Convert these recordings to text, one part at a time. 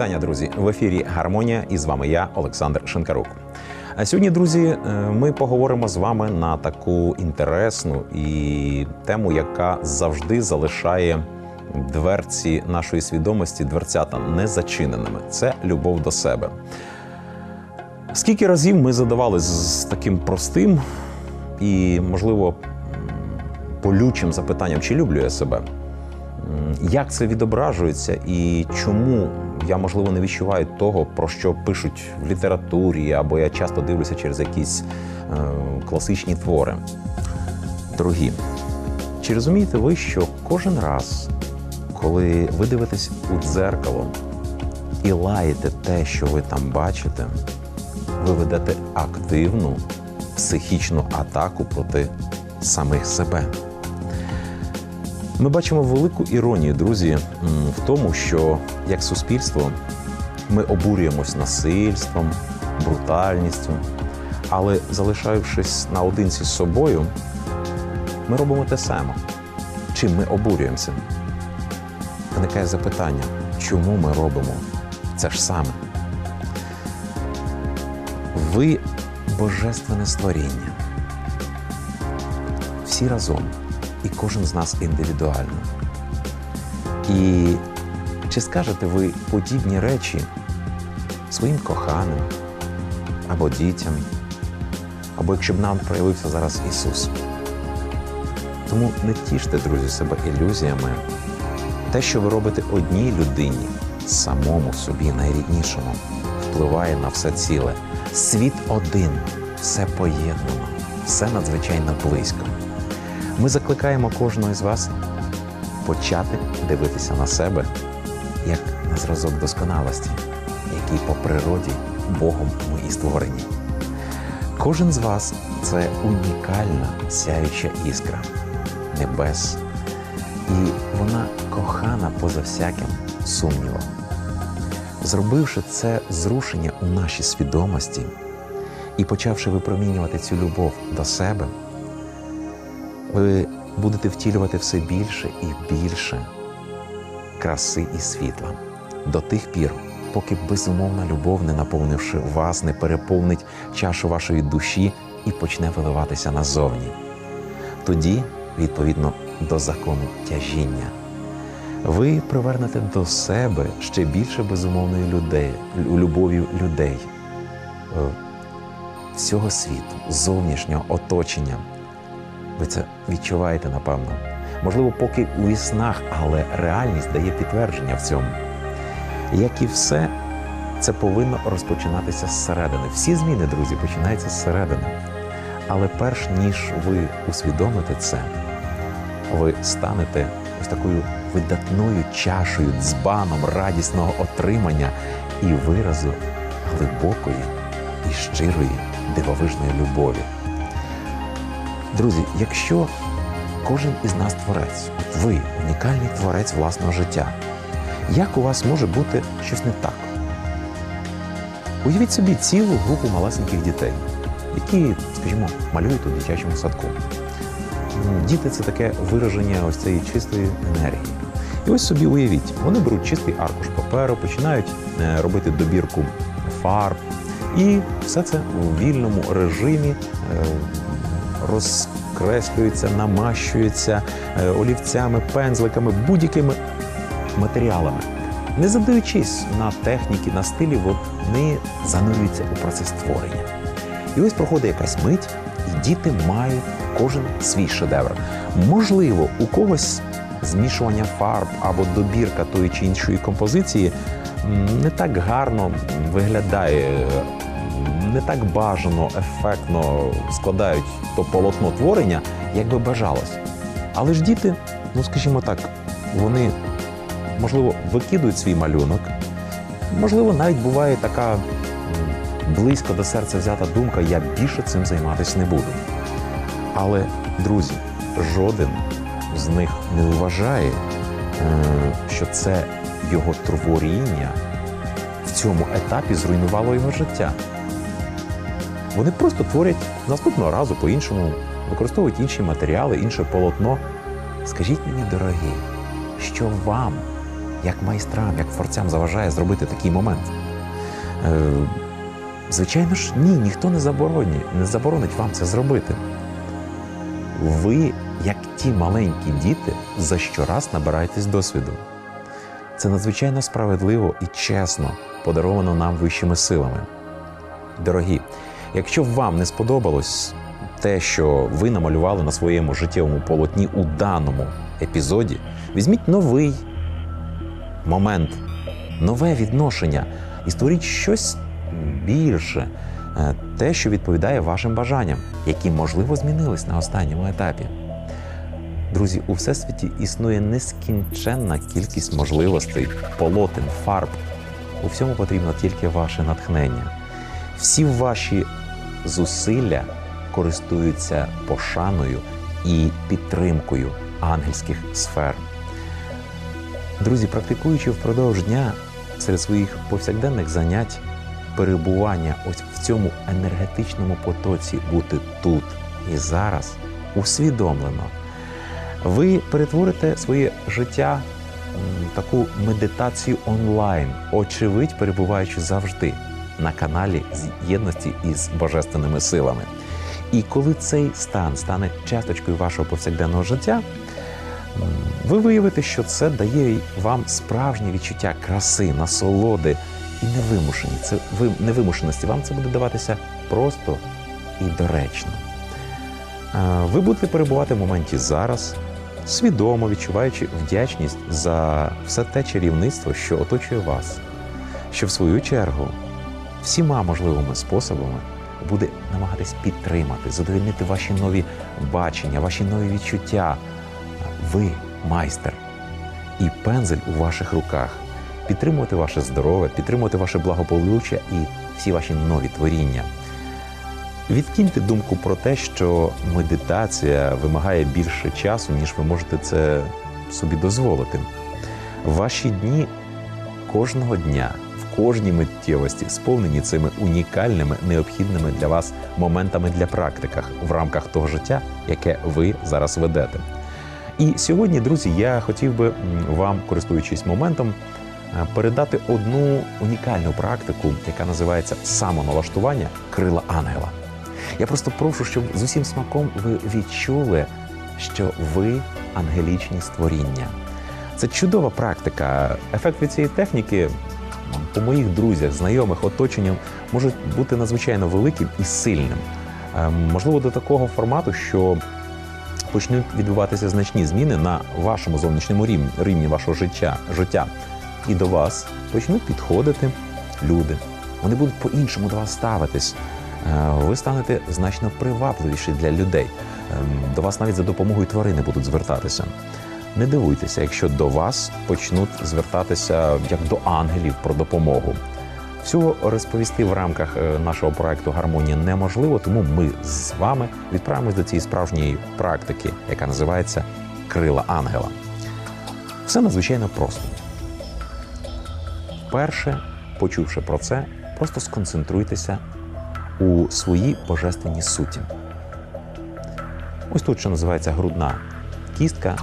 вітання, друзі! В ефірі Гармонія і з вами я, Олександр Шинкарук. А сьогодні, друзі, е, ми поговоримо з вами на таку інтересну і тему, яка завжди залишає дверці нашої свідомості, дверцята незачиненими. Це любов до себе. Скільки разів ми задавали з таким простим і, можливо, болючим запитанням, чи люблю я себе? Як це відображується і чому я, можливо, не відчуваю того, про що пишуть в літературі, або я часто дивлюся через якісь е, класичні твори. Дорогі, чи розумієте ви, що кожен раз, коли ви дивитесь у дзеркало і лаєте те, що ви там бачите, ви ведете активну психічну атаку проти самих себе? Ми бачимо велику іронію, друзі, в тому, що як суспільство ми обурюємось насильством, брутальністю, але залишаючись наодинці з собою, ми робимо те саме. Чим ми обурюємося? Виникає запитання, чому ми робимо це ж саме? Ви божественне створіння. Всі разом і кожен з нас індивідуально. І чи скажете ви подібні речі своїм коханим або дітям, або якщо б нам проявився зараз Ісус? Тому не тіште, друзі, себе ілюзіями. Те, що ви робите одній людині, самому собі найріднішому, впливає на все ціле. Світ один, все поєднано, все надзвичайно близько. Ми закликаємо кожного із вас почати дивитися на себе як на зразок досконалості, який по природі Богом ми і створені. Кожен з вас це унікальна сяюча іскра небес, і вона кохана поза всяким сумнівом. Зробивши це зрушення у нашій свідомості і почавши випромінювати цю любов до себе, ви будете втілювати все більше і більше краси і світла до тих пір, поки безумовна любов, не наповнивши вас, не переповнить чашу вашої душі і почне виливатися назовні. Тоді, відповідно до закону тяжіння, ви привернете до себе ще більше безумовної людей, любові людей е, всього світу, зовнішнього оточення. Ви це відчуваєте, напевно. Можливо, поки у снах, але реальність дає підтвердження в цьому. Як і все, це повинно розпочинатися зсередини. Всі зміни, друзі, починаються зсередини. Але перш ніж ви усвідомите це, ви станете ось такою видатною чашею, дзбаном радісного отримання і виразу глибокої і щирої дивовижної любові. Друзі, якщо кожен із нас творець, от ви унікальний творець власного життя, як у вас може бути щось не так? Уявіть собі цілу групу малесеньких дітей, які, скажімо, малюють у дитячому садку. Діти це таке вираження ось цієї чистої енергії. І ось собі уявіть, вони беруть чистий аркуш паперу, починають е, робити добірку фарб, і все це у вільному режимі е, розкреслюється, намащується е, олівцями, пензликами, будь-якими матеріалами. Не задивлячись на техніки, на стилі, вони занурюються у процес створення. І ось проходить якась мить, і діти мають кожен свій шедевр. Можливо, у когось змішування фарб або добірка тої чи іншої композиції не так гарно виглядає, не так бажано, ефектно складають то полотно творення, як би бажалось. Але ж діти, ну скажімо так, вони можливо викидують свій малюнок, можливо, навіть буває така близько до серця взята думка, я більше цим займатися не буду. Але, друзі, жоден з них не вважає, е, що це його творіння в цьому етапі зруйнувало його життя. Вони просто творять наступного разу по-іншому, використовують інші матеріали, інше полотно. Скажіть мені, дорогі, що вам як майстрам, як творцям заважає зробити такий момент? Е, звичайно ж, ні, ніхто не заборонить, не заборонить вам це зробити. Ви, як ті маленькі діти, за щораз набираєтесь досвіду. Це надзвичайно справедливо і чесно подаровано нам вищими силами. Дорогі, якщо вам не сподобалось те, що ви намалювали на своєму життєвому полотні у даному епізоді, візьміть новий момент, нове відношення і створіть щось більше, е, те, що відповідає вашим бажанням, які, можливо, змінились на останньому етапі. Друзі, у всесвіті існує нескінченна кількість можливостей, полотен, фарб. У всьому потрібно тільки ваше натхнення. Всі ваші зусилля користуються пошаною і підтримкою ангельських сфер. Друзі, практикуючи впродовж дня серед своїх повсякденних занять, перебування ось в цьому енергетичному потоці бути тут і зараз усвідомлено, ви перетворите своє життя таку медитацію онлайн, очевидь, перебуваючи завжди на каналі з єдності із божественними силами. І коли цей стан стане часточкою вашого повсякденного життя, ви виявите, що це дає вам справжнє відчуття краси, насолоди і невимушені. Це ви невимушеності. Вам це буде даватися просто і доречно. Ви будете перебувати в моменті зараз, свідомо відчуваючи вдячність за все те чарівництво, що оточує вас, що в свою чергу всіма можливими способами буде намагатись підтримати, задовольнити ваші нові бачення, ваші нові відчуття. Ви майстер і пензель у ваших руках. Підтримувати ваше здоров'я, підтримувати ваше благополуччя і всі ваші нові творіння. Відкиньте думку про те, що медитація вимагає більше часу, ніж ви можете це собі дозволити. Ваші дні кожного дня кожній миттєвості сповнені цими унікальними, необхідними для вас моментами для практиках в рамках того життя, яке ви зараз ведете. І сьогодні, друзі, я хотів би вам, користуючись моментом, передати одну унікальну практику, яка називається самоналаштування крила ангела. Я просто прошу, щоб з усім смаком ви відчули, що ви ангелічні створіння. Це чудова практика. Ефект від цієї техніки по моїх друзях, знайомих, оточенням може бути надзвичайно великим і сильним. Можливо, до такого формату, що почнуть відбуватися значні зміни на вашому зовнішньому рівні, рівні вашого життя, життя. І до вас почнуть підходити люди. Вони будуть по-іншому до вас ставитись. Ви станете значно привабливіші для людей. До вас навіть за допомогою тварини будуть звертатися. Не дивуйтеся, якщо до вас почнуть звертатися як до ангелів про допомогу. Всього розповісти в рамках нашого проекту Гармонія неможливо, тому ми з вами відправимось до цієї справжньої практики, яка називається Крила Ангела. Все надзвичайно просто. Перше, почувши про це, просто сконцентруйтеся у своїй божественній суті. Ось тут, що називається грудна кістка,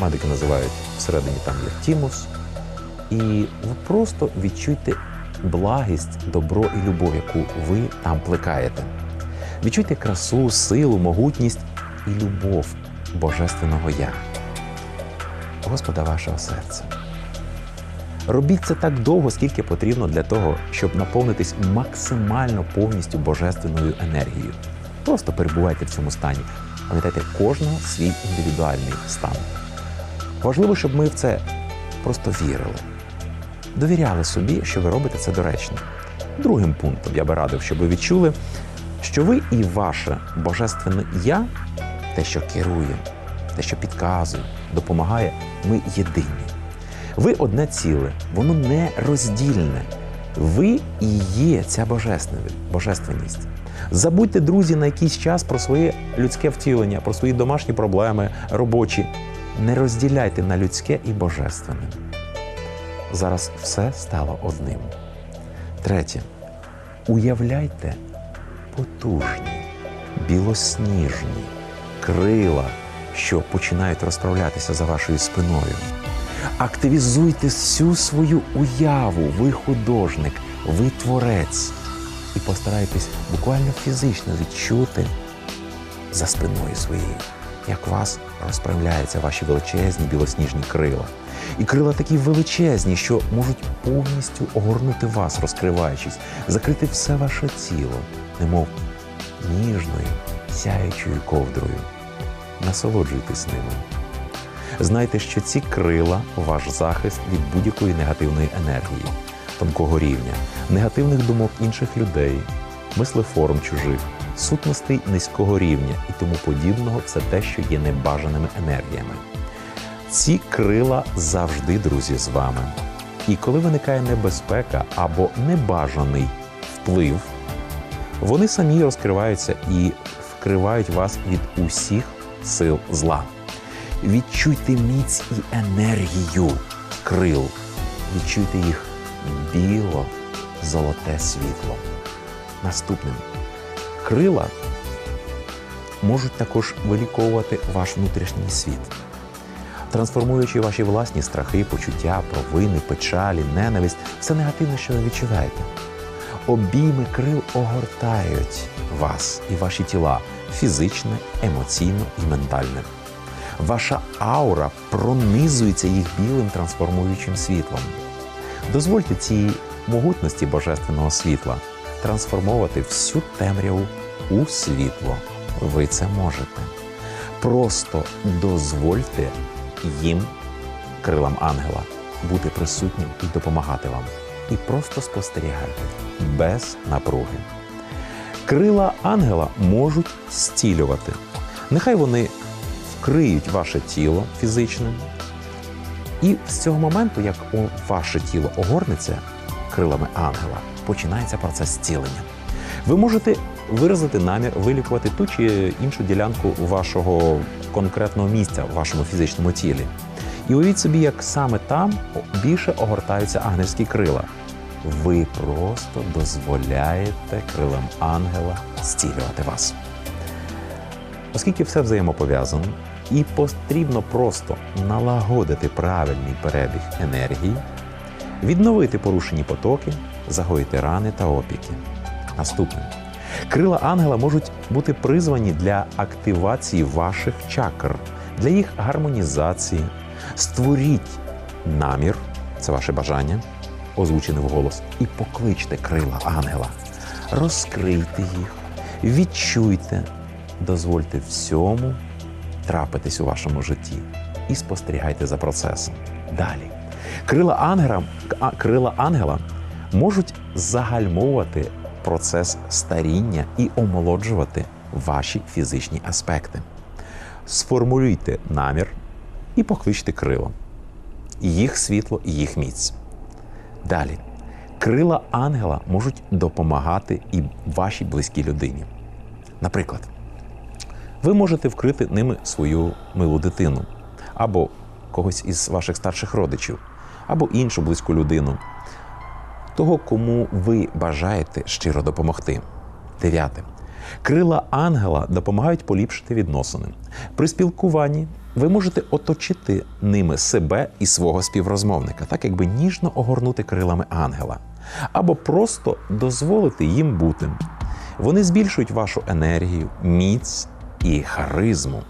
медики називають всередині там є тімус. І ви просто відчуйте благість, добро і любов, яку ви там плекаєте. Відчуйте красу, силу, могутність і любов Божественного Я, Господа вашого серця. Робіть це так довго, скільки потрібно для того, щоб наповнитись максимально повністю божественною енергією. Просто перебувайте в цьому стані. Пам'ятайте, кожного свій індивідуальний стан. Важливо, щоб ми в це просто вірили, довіряли собі, що ви робите це доречно. Другим пунктом я би радив, щоб ви відчули, що ви і ваше божественне я, те, що керує, те, що підказує, допомагає, ми єдині. Ви одне ціле, воно не роздільне. Ви і є ця божественність. Забудьте, друзі, на якийсь час про своє людське втілення, про свої домашні проблеми, робочі. Не розділяйте на людське і божественне. Зараз все стало одним. Третє. Уявляйте потужні, білосніжні крила, що починають розправлятися за вашою спиною. Активізуйте всю свою уяву. Ви художник, ви творець. І постарайтесь буквально фізично відчути за спиною своєю, як вас розправляються ваші величезні білосніжні крила. І крила такі величезні, що можуть повністю огорнути вас, розкриваючись, закрити все ваше тіло, немов ніжною, сяючою ковдрою. Насолоджуйтесь ними. Знайте, що ці крила ваш захист від будь-якої негативної енергії, тонкого рівня, негативних думок інших людей, мислеформ чужих, сутностей низького рівня і тому подібного, все те, що є небажаними енергіями. Ці крила завжди, друзі, з вами. І коли виникає небезпека або небажаний вплив, вони самі розкриваються і вкривають вас від усіх сил зла. Відчуйте міць і енергію крил. Відчуйте їх біло-золоте світло. Наступним. Крила можуть також виліковувати ваш внутрішній світ, трансформуючи ваші власні страхи, почуття, провини, печалі, ненависть, все негативне, що ви відчуваєте. Обійми крил огортають вас і ваші тіла фізичне, емоційно і ментальне. Ваша аура пронизується їх білим трансформуючим світлом. Дозвольте цій могутності божественного світла трансформувати всю темряву у світло. Ви це можете. Просто дозвольте їм, крилам ангела, бути присутнім і допомагати вам. І просто спостерігайте без напруги. Крила ангела можуть зцілювати. Нехай вони вкриють ваше тіло фізичне. І з цього моменту, як ваше тіло огорнеться крилами ангела, починається процес зцілення. Ви можете виразити намір вилікувати ту чи іншу ділянку вашого конкретного місця в вашому фізичному тілі. І уявіть собі, як саме там більше огортаються ангельські крила. Ви просто дозволяєте крилам ангела зцілювати вас. Оскільки все взаємопов'язано, і потрібно просто налагодити правильний перебіг енергії, відновити порушені потоки, загоїти рани та опіки. Наступне. Крила ангела можуть бути призвані для активації ваших чакр, для їх гармонізації. Створіть намір, це ваше бажання, озвучене вголос, і покличте крила ангела. Розкрийте їх, відчуйте, дозвольте всьому трапитись у вашому житті і спостерігайте за процесом. Далі. Крила ангела, крила ангела можуть загальмовувати процес старіння і омолоджувати ваші фізичні аспекти. Сформулюйте намір і покличте крила, їх світло і їх міць. Далі. Крила ангела можуть допомагати і вашій близькій людині. Наприклад, ви можете вкрити ними свою милу дитину, або когось із ваших старших родичів, або іншу близьку людину, того, кому ви бажаєте щиро допомогти. Дев'яте. Крила ангела допомагають поліпшити відносини. При спілкуванні ви можете оточити ними себе і свого співрозмовника, так якби ніжно огорнути крилами ангела, або просто дозволити їм бути. Вони збільшують вашу енергію, міць і харизму.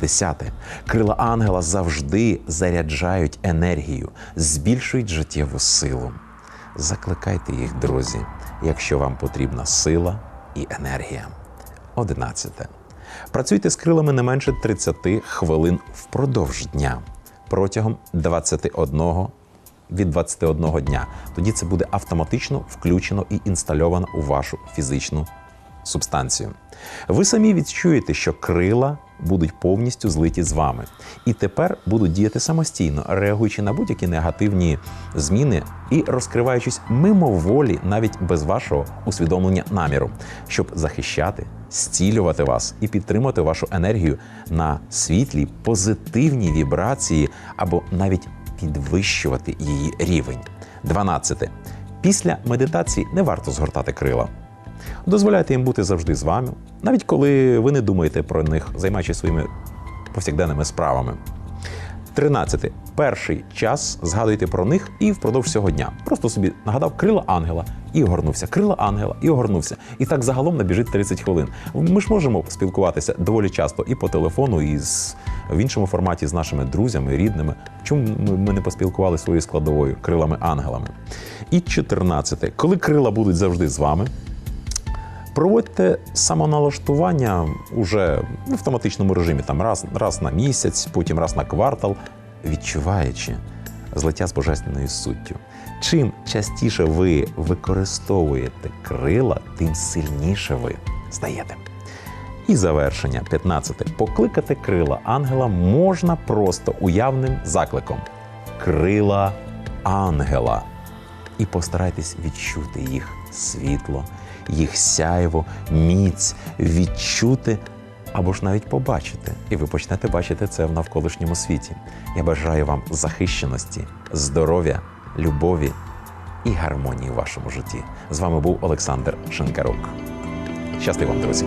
Десяте. Крила ангела завжди заряджають енергію, збільшують життєву силу. Закликайте їх, друзі, якщо вам потрібна сила і енергія. Одинадцяте. Працюйте з крилами не менше 30 хвилин впродовж дня протягом 21 від 21 дня. Тоді це буде автоматично включено і інстальовано у вашу фізичну субстанцію. Ви самі відчуєте, що крила будуть повністю злиті з вами, і тепер будуть діяти самостійно, реагуючи на будь-які негативні зміни і розкриваючись мимоволі, навіть без вашого усвідомлення наміру, щоб захищати, зцілювати вас і підтримати вашу енергію на світлі, позитивні вібрації або навіть підвищувати її рівень. 12. Після медитації не варто згортати крила. Дозволяйте їм бути завжди з вами, навіть коли ви не думаєте про них, займаючись своїми повсякденними справами. 13. перший час згадуйте про них і впродовж цього дня. Просто собі нагадав крила ангела і огорнувся. Крила ангела і огорнувся. І так загалом набіжить 30 хвилин. Ми ж можемо спілкуватися доволі часто і по телефону, і з, в іншому форматі з нашими друзями, рідними. Чому ми, не поспілкували своєю складовою крилами ангелами? І 14. Коли крила будуть завжди з вами, Проводьте самоналаштування уже в автоматичному режимі, там раз, раз на місяць, потім раз на квартал, відчуваючи злиття з божественною суттю. Чим частіше ви використовуєте крила, тим сильніше ви стаєте. І завершення 15. Покликати крила ангела можна просто уявним закликом. Крила ангела і постарайтесь відчути їх світло, їх сяйво, міць, відчути або ж навіть побачити. І ви почнете бачити це в навколишньому світі. Я бажаю вам захищеності, здоров'я, любові і гармонії в вашому житті. З вами був Олександр Шинкарук. Щасти вам, друзі!